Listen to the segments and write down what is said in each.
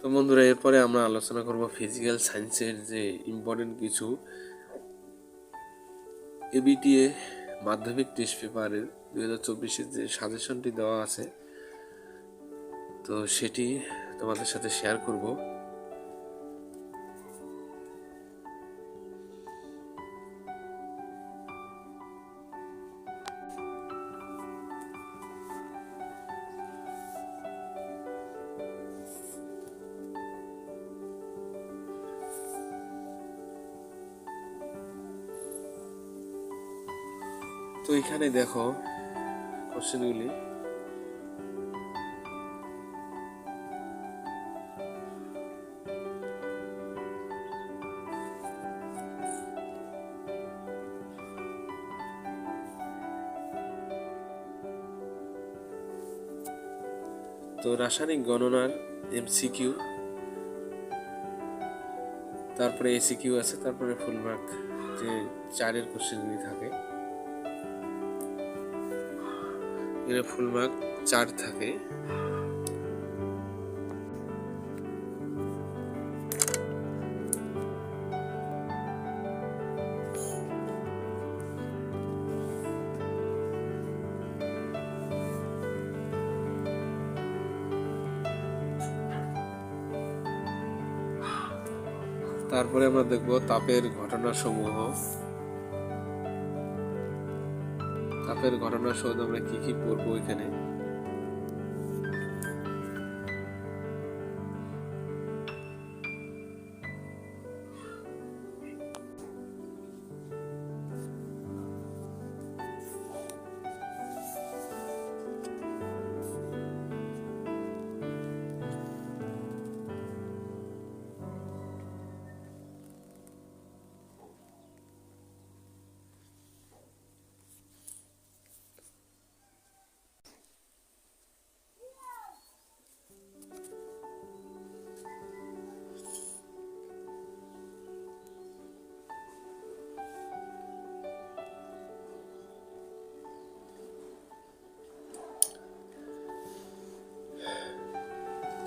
তো বন্ধুরা, এরপরে আমরা আলোচনা করব ফিজিক্যাল সায়েন্সের যে ইম্পর্টেন্ট কিছু। এবিটিএ মাধ্যমিক টেস্ট পেপারের দু হাজার চব্বিশের যে সাজেশনটি দেওয়া আছে, তো সেটি তোমাদের সাথে শেয়ার করব। তো এখানে দেখো কোশ্চেনগুলি তো রাসায়নিক গণনার এমসিকিউ তারপরে এসিকিউ আছে, তারপরে ফুলমার্ক যে চারের কোশ্চেনগুলি থাকে। এখানে ফুল মার্ক চার থাকে তারপরে আমরা দেখব তাপের ঘটনা সমূহ তাপের ঘটনা সহ আমরা কি কি পড়ব এখানে?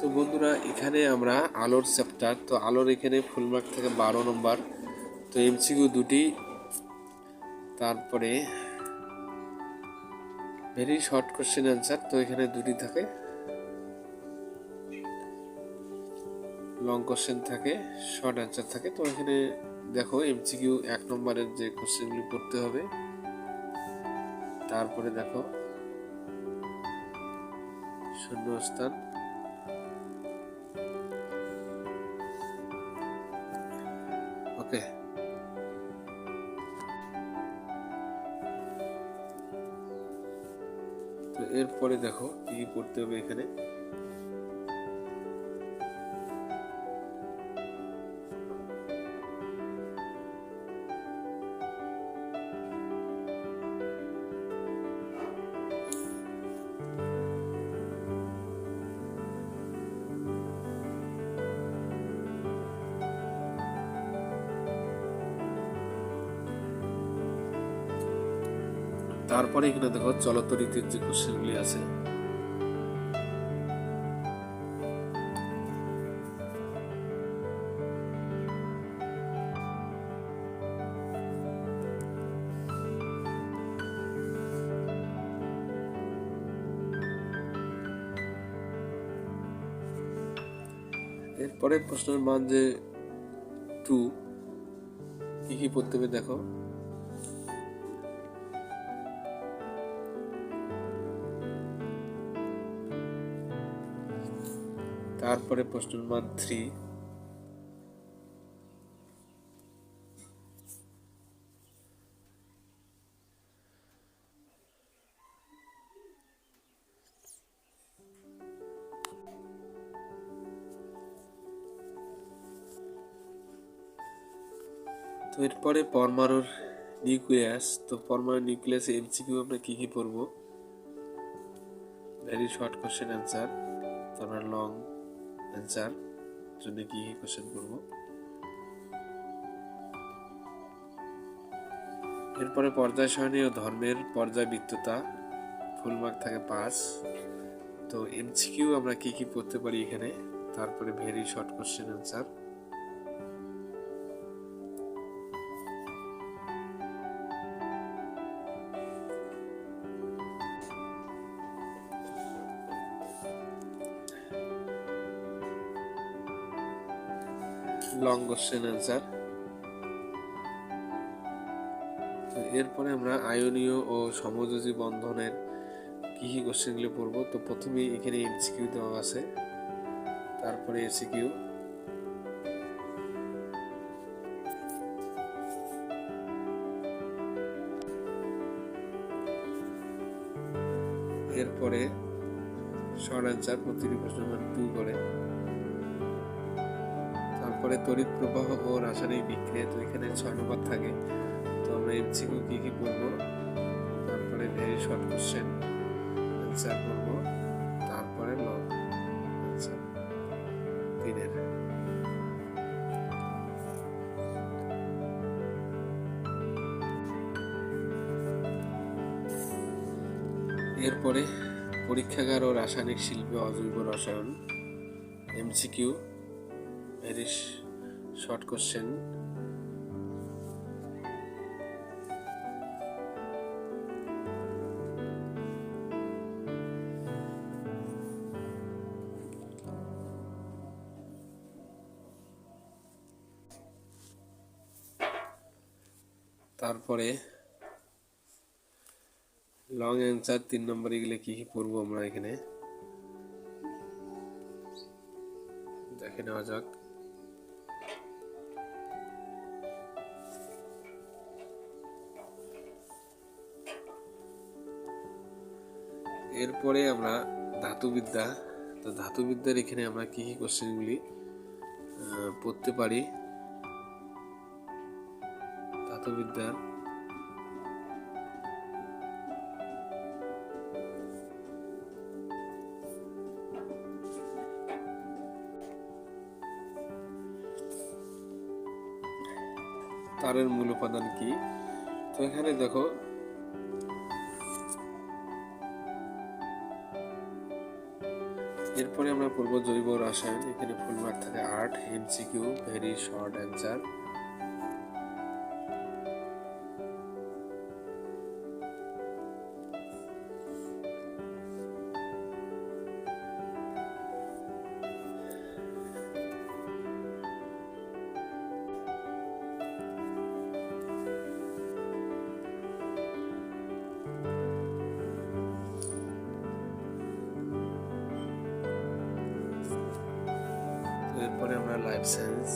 তো বন্ধুরা, এখানে আমরা আলোর চ্যাপ্টার তো আলোর এখানে ফুল মার্ক থেকে বারো নম্বর তো এমসিকিউ দুটি, তারপরে ভেরি শর্ট কোশ্চেন অ্যান্সার তো এখানে দুটি থাকে। লং কোশ্চেন থাকে শর্ট অ্যান্সার থাকে, তো এখানে দেখো এমসিকিউ এক নম্বরের যে কোশ্চেনগুলি পড়তে হবে। তারপরে দেখো শূন্যস্থান ওকে তো এরপরে দেখো কি কি পড়তে হবে এখানে। তারপরে এখানে দেখো চলতরিতের যে কোশ্চেনগুলি আছে। এরপরে প্রশ্নের মান যে টু কি কি পড়তে হবে দেখো। তারপরে প্রশ্নের মান থ্রি তো এরপরে পরমাণুর নিউক্লিয়াস, তো পরমাণু নিউক্লিয়াস এমসিকিউ আমরা কি কি পড়ব? ভেরি শর্ট কোশ্চেন অ্যান্সার তারপর লং অ্যান্সার জন্য কি কোশ্চেন করব? এরপরে পর্যায় সারণী ও ধর্মের পর্যায়বৃত্ততা ফুল মার্ক থাকে পাঁচ। তো এমসিকিউ আমরা কি কি পড়তে পারি এখানে? তারপরে very short question answer long question answer এরপরে আমরা আয়নীয় ও সমযোজী বন্ধনের কি কি কোশ্চেনগুলো পড়ব? তো প্রথমে এখানে এমসিকিউ দেওয়া আছে। তারপরে এসিকিউ এরপরে শর্ট অ্যান্সার প্রতিটি প্রশ্ন টু করে তারপরে তড়িৎ প্রবাহ ও রাসায়নিক বিক্রিয়া তো এখানে ছয় নম্বর থাকে। তো আমরা এমসিকিউ কি কি পড়ব তারপরে ভেরি শর্ট কোশ্চেন অ্যান্সার পড়ব তারপরে লং অ্যান্সার তিনের। এরপরে পরীক্ষাগার ও রাসায়নিক শিল্পে অজৈব রসায়ন এমসিকিউ ভেরি শর্ট কোশ্চেন। তারপরে লং অ্যান্সার তিন নম্বরে গেলে কি কি পড়ব আমরা এখানে? দেখে নেওয়া যাক। এরপরে আমরা ধাতুবিদ্যা, তো ধাতুবিদ্যার এখানে আমরা কি কি কোশ্চেনগুলি পড়তে পারি? ধাতুবিদ্যার তারের মূল উপাদান কি? তো এখানে দেখো এরপরে আমরা পড়ব জৈব রসায়ন এখানে ফুল মার্ক থাকে আর্ট এমসিকিউ ভেরি শর্ট অ্যান্সার এরপরে আমরা লাইফ সায়েন্স